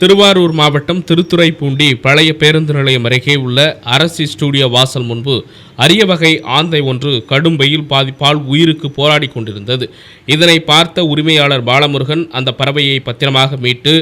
திருவாரூர் மாவட்டம் திருத்துறைப்பூண்டி பழைய பேருந்து நிலையம் அருகே உள்ள அரசி ஸ்டூடியோ வாசல் முன்பு அரிய வகை ஆந்தை ஒன்று கடும் வெயில் பாதிப்பால் உயிருக்கு போராடி கொண்டிருந்தது. இதனை பார்த்த உரிமையாளர் பாலமுருகன் அந்த பறவையை பத்திரமாக மீட்டு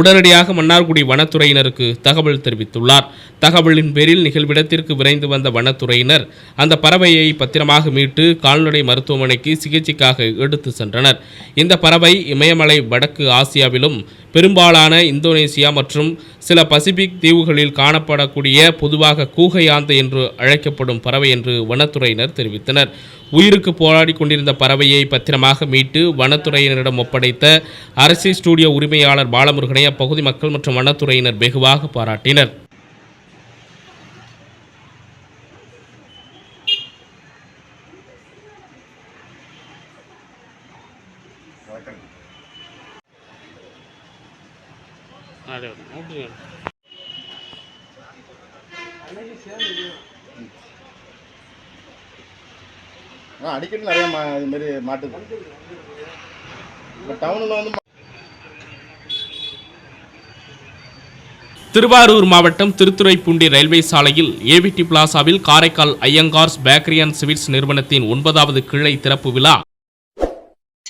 உடனடியாக மன்னார்குடி வனத்துறையினருக்கு தகவல் தெரிவித்துள்ளார். தகவலின் பேரில் நிகழ்விடத்திற்கு விரைந்து வந்த வனத்துறையினர் அந்த பறவையை பத்திரமாக மீட்டு கால்நடை மருத்துவமனைக்கு சிகிச்சைக்காக எடுத்து சென்றனர். இந்த பறவை இமயமலை வடக்கு ஆசியாவிலும் பெரும்பாலான இந்தோனேசியா மற்றும் சில பசிபிக் தீவுகளில் காணப்படக்கூடிய பொதுவாக கூகையாந்தை என்று அழைக்கப்படும் பறவை என்று வனத்துறையினர் தெரிவித்தனர். உயிருக்கு போராடி கொண்டிருந்த பறவையை பத்திரமாக மீட்டு வனத்துறையினரிடம் ஒப்படைத்த அரசி ஸ்டூடியோ உரிமையாளர் பாலமுருகனை அப்பகுதி மக்கள் மற்றும் வனத்துறையினர் வெகுவாக பாராட்டினர். அடிக்கடி நிறைய மா மாதிரி மாட்டுது. இப்போ டவுனில் வந்து திருவாரூர் மாவட்டம் திருத்துறைப்பூண்டி ரயில்வே சாலையில் AVT பிளாசாவில் Karaikal Iyengars bakery and sweets நிறுவனத்தின் ஒன்பதாவது கிளை திறப்பு விழா.